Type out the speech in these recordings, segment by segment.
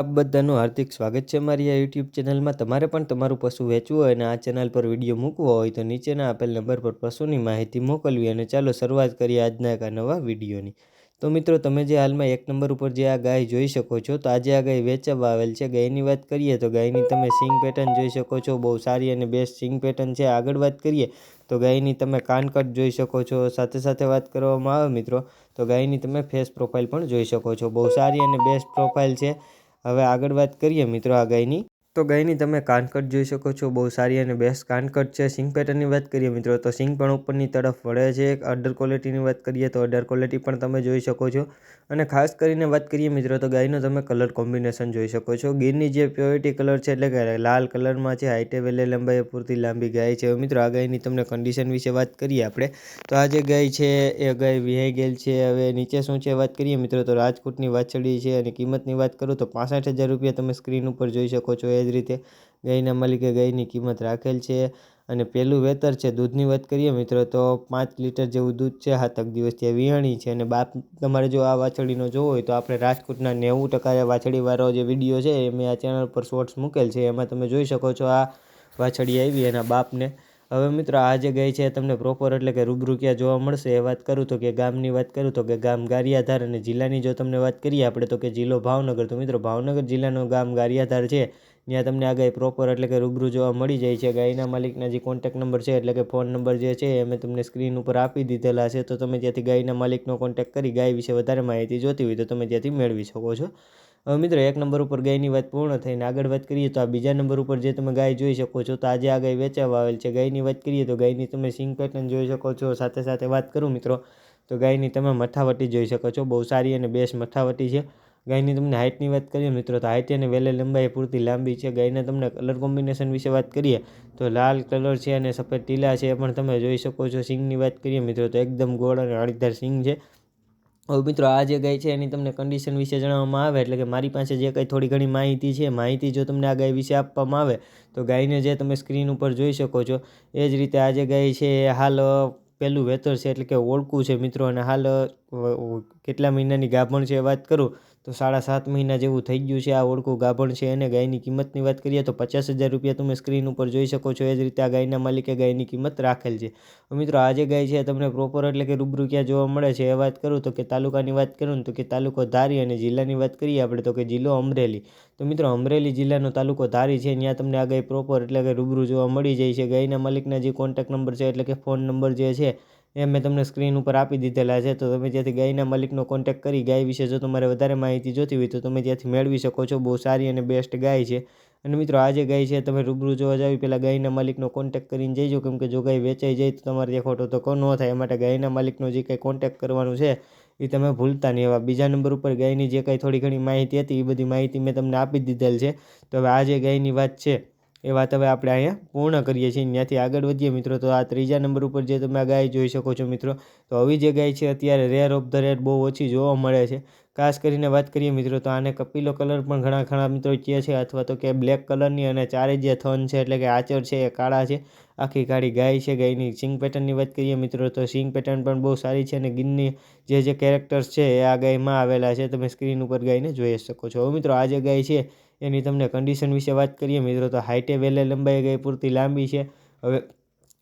આપ બધાનું હાર્દિક સ્વાગત છે મારી આ યુટ્યુબ ચેનલમાં. તમારે પણ તમારું પશુ વેચવું હોય અને આ ચેનલ પર વીડિયો મૂકવો હોય તો નીચેના આપેલ નંબર પર પશુની માહિતી મોકલવી અને ચાલો શરૂઆત કરીએ આજના એક નવા વિડીયોની. તો મિત્રો, તમે જે હાલમાં એક નંબર ઉપર જે આ ગાય જોઈ શકો છો, તો આજે આ ગાય વેચવા આવેલ છે. ગાયની વાત કરીએ તો ગાયની તમે સિંગ પેટર્ન જોઈ શકો છો, બહુ સારી અને બેસ્ટ સિંગ પેટર્ન છે. આગળ વાત કરીએ તો ગાયની તમે કાનકટ જોઈ શકો છો. સાથે સાથે વાત કરવામાં આવે મિત્રો, તો ગાયની તમે ફેસ પ્રોફાઇલ પણ જોઈ શકો છો. બહુ સારી અને બેસ્ટ પ્રોફાઇલ છે. હવે આગળ વાત કરીએ મિત્રો આ તો ગાયની તમે કાનકટ જોઈ શકો છો, બહુ સારી અને બેસ્ટ કાનકટ છે. સિંગ પેટર્નની વાત કરીએ મિત્રો, તો સિંગ પણ ઉપરની તરફ વળે છે. અડર ક્વોલિટીની વાત કરીએ તો અડર ક્વોલિટી પણ તમે જોઈ શકો છો. અને ખાસ કરીને વાત કરીએ મિત્રો, તો ગાયનો તમે કલર કોમ્બિનેશન જોઈ શકો છો. ગીરની જે પ્યોરિટી કલર છે, એટલે કે લાલ કલરમાં છે હાઈટે વેલે લંબાઈ પૂરતી લાંબી ગાય છે. મિત્રો, આ ગાયની તમને કન્ડિશન વિશે વાત કરીએ આપણે, તો આ જે ગાય છે, એ ગાય વિહાઈ ગયેલ છે. હવે નીચે શું છે, વાત કરીએ મિત્રો, તો રાજકોટની વાછડી છે અને કિંમતની વાત કરું તો પાસઠ હજાર રૂપિયા તમે સ્ક્રીન ઉપર જોઈ શકો છો. એ જ રીતે ગાયના માલિકે ગાયની કિંમત રાખેલ છે. અને પહેલું વેતર છે, દૂધની વાત કરીએ મિત્રો, તો પાંચ લીટર જેવું દૂધ છે સાતક દિવસથી વિહાણી છે. અને બાપ, તમારે જો આ વાછડીનો જોવો હોય તો આપણે રાજકોટના નેવું ટકા વાછડીવાળો જે વીડિયો છે એ મેં આ ચેનલ પર શોર્ટ્સ મૂકેલ છે. એમાં તમે જોઈ શકો છો આ વાછડી આવી એના બાપને. હવે મિત્રો, આ જે ગાય છે તમને પ્રોપર એટલે કે રૂબરૂ ક્યાં જોવા મળશે એ વાત કરું તો કે ગામની વાત કરું તો કે ગામ ગારિયાધાર અને જિલ્લાની જો તમને વાત કરીએ આપણે તો કે જિલ્લો ભાવનગર. તો મિત્રો, ભાવનગર જિલ્લાનું ગામ ગારિયાધાર છે. ત્યાં તમને આ ગાય પ્રોપર એટલે કે રૂબરૂ જોવા મળી જાય છે. ગાયના માલિકના જે કોન્ટેક નંબર છે એટલે કે ફોન નંબર જે છે એ મેં તમને સ્ક્રીન ઉપર આપી દીધેલા છે. તો તમે ત્યાંથી ગાયના માલિકનો કોન્ટેક કરી ગાય વિશે વધારે માહિતી જોતી હોય તો તમે ત્યાંથી મેળવી શકો છો. હવે મિત્રો, એક નંબર ઉપર ગાયની વાત પૂર્ણ થઈને આગળ વાત કરીએ તો આ બીજા નંબર ઉપર જે તમે ગાય જોઈ શકો છો, તો આજે આ ગાય વેચાવા આવેલ છે. ગાયની વાત કરીએ તો ગાયની તમે સિંગ પેટર્ન જોઈ શકો છો. સાથે સાથે વાત કરું મિત્રો, તો ગાયની તમે મઠાવટી જોઈ શકો છો. બહુ સારી અને બેસ્ટ મઠાવટી છે. ગાયની તમને હાઇટની વાત કરીએ, મિત્રો, તો હાઇટ અને વેલે લંબાઈ પૂરતી લાંબી છે. ગાયના તમને કલર કોમ્બિનેશન વિશે વાત કરીએ, તો લાલ કલર છે અને સફેદ ટીલા છે એ પણ તમે જોઈ શકો છો સિંગની વાત કરીએ, મિત્રો, તો એકદમ ગોળ અને અણીદાર સિંગ છે. હવે મિત્રો, આ જે ગાય છે એની તમને કન્ડિશન વિશે જણાવવામાં આવે, એટલે કે મારી પાસે જે કંઈ થોડી ઘણી માહિતી છે, માહિતી જો તમને આ ગાય વિશે આપવામાં આવે, તો ગાયને જે તમે સ્ક્રીન ઉપર જોઈ શકો છો, એ જ રીતે આ જે ગાય છે એ હાલ પહેલું વેતર છે, એટલે કે ઓળખું છે, મિત્રો, અને હાલ કેટલા મહિનાની ગાભણ છે વાત કરું તો સાડા સાત મહિના જેવું થઈ ગયું છે, આ ઓળખું ગાભણ છે અને ગાયની કિંમતની વાત કરીએ તો પચાસ હજાર રૂપિયા તમે સ્ક્રીન ઉપર જોઈ શકો છો, એ જ રીતે આ ગાયના માલિકે ગાયની કિંમત રાખેલ છે. મિત્રો આજે ગાય છે તમને પ્રોપર એટલે કે રૂબરૂ ક્યાં જોવા મળે છે એ વાત કરું તો કે તાલુકાની વાત કરું તો કે તાલુકો ધારી અને જિલ્લાની વાત કરીએ આપણે તો કે જિલ્લો અમરેલી. તો મિત્રો, અમરેલી જિલ્લાનો તાલુકો ધારી છે, ત્યાં તમને આ ગાય પ્રોપર એટલે કે રૂબરૂ જોવા મળી જાય છે. ગાયના માલિકના જે કોન્ટેક્ટ નંબર છે એટલે કે ફોન નંબર જે છે એ મેં તમને સ્ક્રીન ઉપર આપી દીધેલા છે. તો તમે ત્યાંથી ગાયના માલિકનો કોન્ટેક્ટ કરી ગાય વિશે જો તમારે વધારે માહિતી જોતી હોય તો તમે ત્યાંથી મેળવી શકો છો. બહુ સારી અને બેસ્ટ ગાય છે. અને મિત્રો, આ જે ગાય છે, તમે રૂબરૂ જોવા જાવ પહેલાં ગાયના માલિકનો કોન્ટેક્ટ કરીને જઈજો કેમ કે જો ગાય વેચાઈ જાય તો તમારે ત્યાં ખોટો તો ન થાય. એ માટે ગાયના માલિકનો જે કંઈ કોન્ટેક્ટ કરવાનું છે, એ તમે ભૂલતા નહીં. એવા બીજા નંબર ઉપર ગાયની જે કંઈ થોડી ઘણી માહિતી હતી, એ બધી માહિતી મેં તમને આપી દીધેલ છે. તો હવે આ જે ગાયની વાત છે એ વાત હવે આપણે અહીંયા પૂર્ણ કરીએ છીએ. ત્યાંથી આગળ વધીએ. મિત્રો, તો આ ત્રીજા નંબર ઉપર જે તમે આ ગાય જોઈ શકો છો મિત્રો, તો આવી જે ગાય છે, અત્યારે રેર ઓફ ધ રેર બહુ ઓછી જોવા મળે છે. ખાસ કરીને વાત કરીએ મિત્રો, તો આને કપિલો કલર પણ ઘણા ઘણા મિત્રો કહે છે, અથવા તો કે બ્લેક કલરની અને ચારે જે થન છે, એટલે કે આચર છે, એ કાળા છે. આખી કાળી ગાય છે, ગાયની સિંગ પેટર્નની વાત કરીએ મિત્રો, તો સિંગ પેટર્ન પણ બહુ સારી છે અને ગિનની જે જે કેરેક્ટર્સ છે, એ આ ગાયમાં આવેલા છે. તમે સ્ક્રીન ઉપર ગાયને જોઈ શકો છો. મિત્રો, આ જે ગાય છે એની તમને કન્ડિશન વિશે વાત કરીએ, મિત્રો, તો હાઇટે વેલે લંબાઈ ગાય પૂરતી લાંબી છે. હવે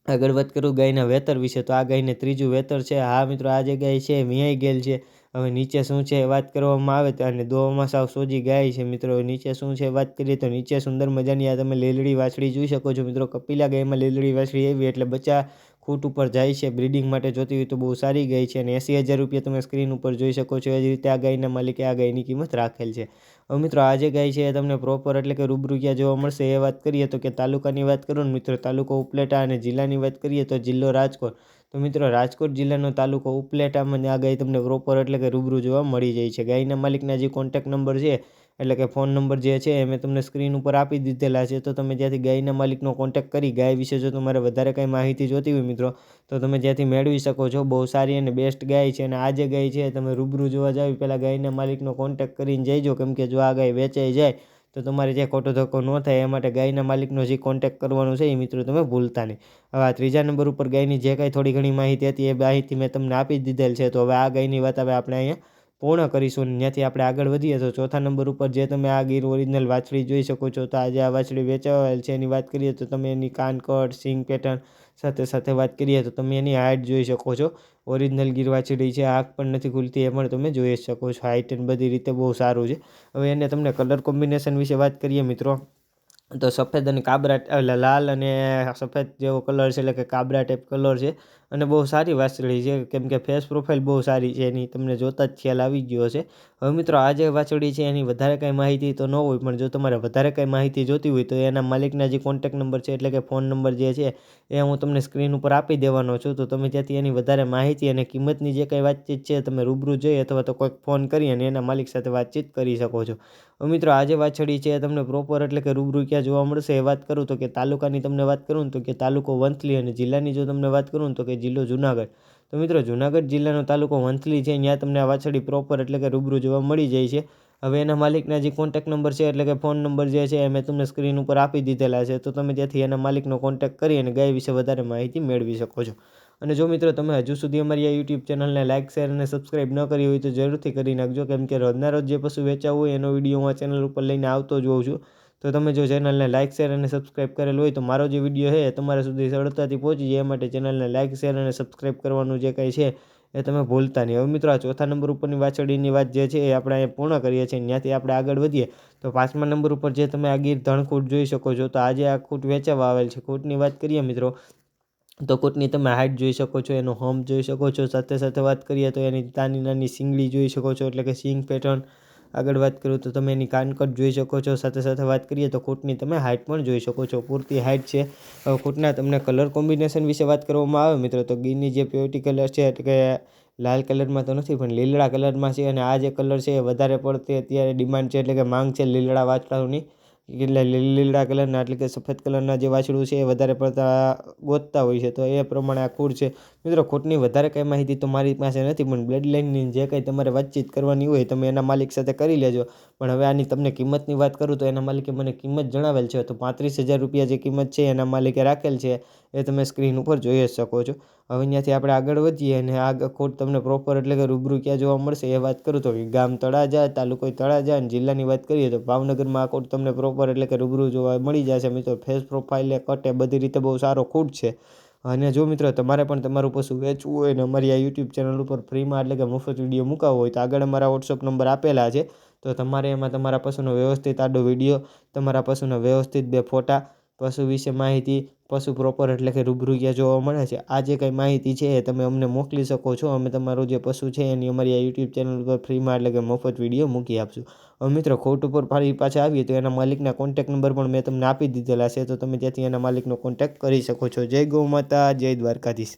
આગળ વાત કરું ગાયના વેતર વિશે, તો આ ગાયને ત્રીજું વેતર છે. હા, મિત્રો, આ જે છે વિયાઈ ગયેલ છે. હવે નીચે શું છે વાત કરવામાં આવે તો અને દોવામાં સાવ સોજી ગાય છે, મિત્રો. નીચે શું છે વાત કરીએ તો નીચે સુંદર મજાની આ તમે લીલડી વાછડી જોઈ શકો છો, મિત્રો. કપિલા ગાયમાં લીલડી વાછડી આવી, એટલે બચ્ચા ખૂટ ઉપર જાય છે, બ્રિડિંગ માટે જોતી હોય તો બહુ સારી ગાય છે અને એંસી હજાર રૂપિયા તમે સ્ક્રીન ઉપર જોઈ શકો છો. એ જ રીતે આ ગાયના માલિકે આ ગાયની કિંમત રાખેલ છે. હવે મિત્રો, આ જે ગાય છે એ તમને પ્રોપર એટલે કે રૂબરૂ ક્યાં જોવા મળશે એ વાત કરીએ તો કે તાલુકાની વાત કરું ને મિત્રો, તાલુકો ઉપલેટા અને જિલ્લાની વાત કરીએ તો જિલ્લો રાજકોટ. તો મિત્રો, રાજકોટ જિલ્લાનો તાલુકો ઉપલેટામાં આ ગાય તમને પ્રોપર એટલે કે રૂબરૂ જોવા મળી જાય છે. ગાયના માલિકના જે કોન્ટેક્ટ નંબર છે એટલે કે ફોન નંબર જે છે એ મેં તમને સ્ક્રીન ઉપર આપી દીધેલા છે, તો તમે જ્યાંથી ગાયના માલિકનો કોન્ટેક્ટ કરી, ગાય વિશે જો તમારે વધારે કંઈ માહિતી જોતી હોય મિત્રો, તો તમે જ્યાંથી મેળવી શકો છો. બહુ સારી અને બેસ્ટ ગાય છે અને આ જે ગાય છે તમે રૂબરૂ જોવા જાવ, પહેલાં ગાયના માલિકનો કોન્ટેક કરીને જઈજો, કેમ કે જો આ ગાય વેચાઈ જાય, તો તમારે જે ખોટો ધક્કો ન થાય એ માટે ગાયના માલિકનો જે કોન્ટેક્ટ કરવાનો છે એ મિત્રો તમે ભૂલતા નહીં. હવે આ ત્રીજા નંબર ઉપર ગાયની જે કાંઈ થોડી ઘણી માહિતી હતી, એ માહિતી મેં તમને આપી દીધેલ છે, તો હવે આ ગાયની વાત હવે આપણે અહીંયા પૂર્ણ કરીશું અને ત્યાંથી આપણે આગળ વધીએ તો ચોથા નંબર ઉપર જે તમે આ ગીર ઓરિજિનલ વાછડી જોઈ શકો છો, તો આજે આ વાછડી વેચાવેલ છે. એની વાત કરીએ તો તમે એની કાનકડ સિંગ પેટર્ન સાથે સાથે વાત કરીએ તો તમે એની હાઇટ જોઈ શકો છો. ઓરિજિનલ ગીર વાછડી છે, આંખ પણ નથી ખુલતી, એ પણ તમે જોઈ શકો છો. હાઇટ એન્ડ બધી રીતે બહુ સારું છે. હવે એને તમને કલર કોમ્બિનેશન વિશે વાત કરીએ મિત્રો. તો સફેદ અને કાબરા એટલે લાલ અને સફેદ જેવો કલર છે, એટલે કે કાબરા ટાઈપ કલર છે. અને બહુ સારી વાછડી છે, કેમ કે ફેસ પ્રોફાઇલ બહુ સારી છે, એની તમને જોતાં જ ખ્યાલ આવી ગયો છે હવે મિત્રો, આ જે વાછડી છે, એની વધારે કાંઈ માહિતી તો ન હોય, પણ જો તમારે વધારે કાંઈ માહિતી જોતી હોય, તો એના માલિકના જે કોન્ટેક નંબર છે, એટલે કે ફોન નંબર જે છે, એ હું તમને સ્ક્રીન ઉપર આપી દેવાનો છું. તો તમે ત્યાંથી એની વધારે માહિતી અને કિંમતની જે કંઈ વાતચીત છે તમે રૂબરૂ જઈ અથવા તો કોઈક ફોન કરી અને એના માલિક સાથે વાતચીત કરી શકો છો. મિત્રો, આજે વાછડી છે, તમને પ્રોપર એટલે કે રૂબરૂ ક્યાં જોવા મળશે એ વાત કરું. તો કે તાલુકાની તમને વાત કરું તો કે તાલુકો વંથલી અને જિલ્લાની જો તમને વાત કરું તો કે જિલ્લો જુનાગઢ. તો મિત્રો, જુનાગઢ જિલ્લાનો તાલુકો વંથલી છે ત્યાં તમને આ વાછડી પ્રોપર એટલે કે રૂબરૂ જોવા મળી જાય છે. હવે એના માલિકના જે કોન્ટેક નંબર છે એટલે કે ફોન નંબર જે છે એ મેં તમને સ્ક્રીન ઉપર આપી દીધેલા છે. તો તમે ત્યાંથી એના માલિકનો કોન્ટેક કરી અને ગાય વિશે વધારે માહિતી મેળવી શકો છો. અને જો મિત્રો તમે હજુ સુધી અમારી આ યુટ્યુબ ચેનલને લાઇક શેર અને સબસ્ક્રાઇબ ન કરી હોય તો જરૂરથી કરી નાખજો, કેમ કે રોજના રોજ જે પશુ વેચાવું હોય એનો વીડિયો હું આ ચેનલ ઉપર લઈને આવતો જ હોઉં છું. તો તમે જો ચેનલને લાઇક શેર અને સબસ્ક્રાઇબ કરેલું હોય તો મારો જે વીડિયો છે એ તમારા સુધી સરળતાથી પહોંચી જાય. એ માટે ચેનલને લાઇક શેર અને સબસ્ક્રાઈબ કરવાનું જે કંઈ છે એ તમે ભૂલતા નહીં. હવે મિત્રો આ ચોથા નંબર ઉપરની વાછડીની વાત જે છે એ આપણે અહીંયા પૂર્ણ કરીએ છીએ. ત્યાંથી આપણે આગળ વધીએ. તો પાંચમા નંબર ઉપર જે તમે આ ગીર ધણખૂટ જોઈ શકો છો, તો આજે આ ખૂટ વેચાવા આવેલ છે. ખૂટની વાત કરીએ મિત્રો તો કૂટની તમે હાઇટ જોઈ શકો છો, એનો હમ્પ જોઈ શકો છો. સાથે સાથે વાત કરીએ તો એની નાની નાની સિંગડી જોઈ શકો છો, એટલે કે સિંગ પેટર્ન આગળ વાત કરું તો તમે એની કાનકટ જોઈ શકો છો. સાથે સાથે વાત કરીએ તો કૂટની તમે હાઇટ પણ જોઈ શકો છો. પૂરતી હાઇટ છે. કોટના તમને કલર કોમ્બિનેશન વિશે વાત કરવામાં આવે મિત્રો, તો ગીરની જે પ્યોરિટી કલર છે, એટલે કે લાલ કલરમાં તો નથી, પણ લીલડા કલરમાં છે. અને આ જે કલર છે એ વધારે પડતી અત્યારે ડિમાન્ડ છે, એટલે કે માંગ છે લીલડા વાછડાઓની. એટલે લીલા કલરના એટલે કે સફેદ કલરના જે વાછડું છે એ વધારે પડતા ગોતતા હોય છે, તો એ પ્રમાણે આ ખૂટ છે. મિત્રો, ખૂટની વધારે કંઈ માહિતી તો મારી પાસે નથી, પણ બ્લડ લાઇનની જે કંઈ તમારે વાતચીત કરવાની હોય, તમે એના માલિક સાથે કરી લેજો. પણ હવે આની તમને કિંમતની વાત કરું, તો એના માલિકે મને કિંમત જણાવેલ છે, તો પાંત્રીસ હજાર રૂપિયા જે કિંમત છે, એના માલિકે રાખેલ છે. એ તમે સ્ક્રીન ઉપર જોઈ જ શકો છો. હવે અહીંયાથી આપણે આગળ વધીએ અને આ ખોટ તમને પ્રોપર એટલે કે રૂબરૂ ક્યાં જોવા મળશે એ વાત કરું તો ગામ તળાજા, તાલુકો તળાજા અને જિલ્લાની વાત કરીએ તો ભાવનગરમાં આ ખોટ તમને પ્રોપર એટલે કે રૂબરૂ જોવા મળી જશે. મિત્રો ફેસ પ્રોફાઇલ કટ બધી રીતે બહુ સારો કોડ છે. અને જો મિત્રો, તમારે પણ તમારું પશુ વેચવું હોય ને અમારી આ યુટ્યુબ ચેનલ ઉપર ફ્રીમાં એટલે કે મફત વીડિયો મૂકાવો હોય તો આગળ અમારા વોટ્સઅપ નંબર આપેલા છે. તો તમારે એમાં તમારા પશુનો વ્યવસ્થિત આડો વીડિયો તમારા પશુના વ્યવસ્થિત બે ફોટા પશુ વિશે માહિતી, પશુ પ્રોપર એટલે કે રૂબરૂ જોવા મળે છે. આ જે કંઈ માહિતી છે એ તમે અમને મોકલી શકો છો. અમે તમારું જે પશુ છે એની અમારી આ યુટ્યુબ ચેનલ પર ફ્રીમાં એટલે કે મફત વીડિયો મૂકી આપશું. હવે મિત્રો, ખોટ ઉપર ફરી પાછા આવીએ તો એના માલિકના કોન્ટેક નંબર પણ મેં તમને આપી દીધેલા છે. તો તમે ત્યાંથી એના માલિકનો કોન્ટેક કરી શકો છો. જય ગૌ માતા, જય દ્વારકાધીશ.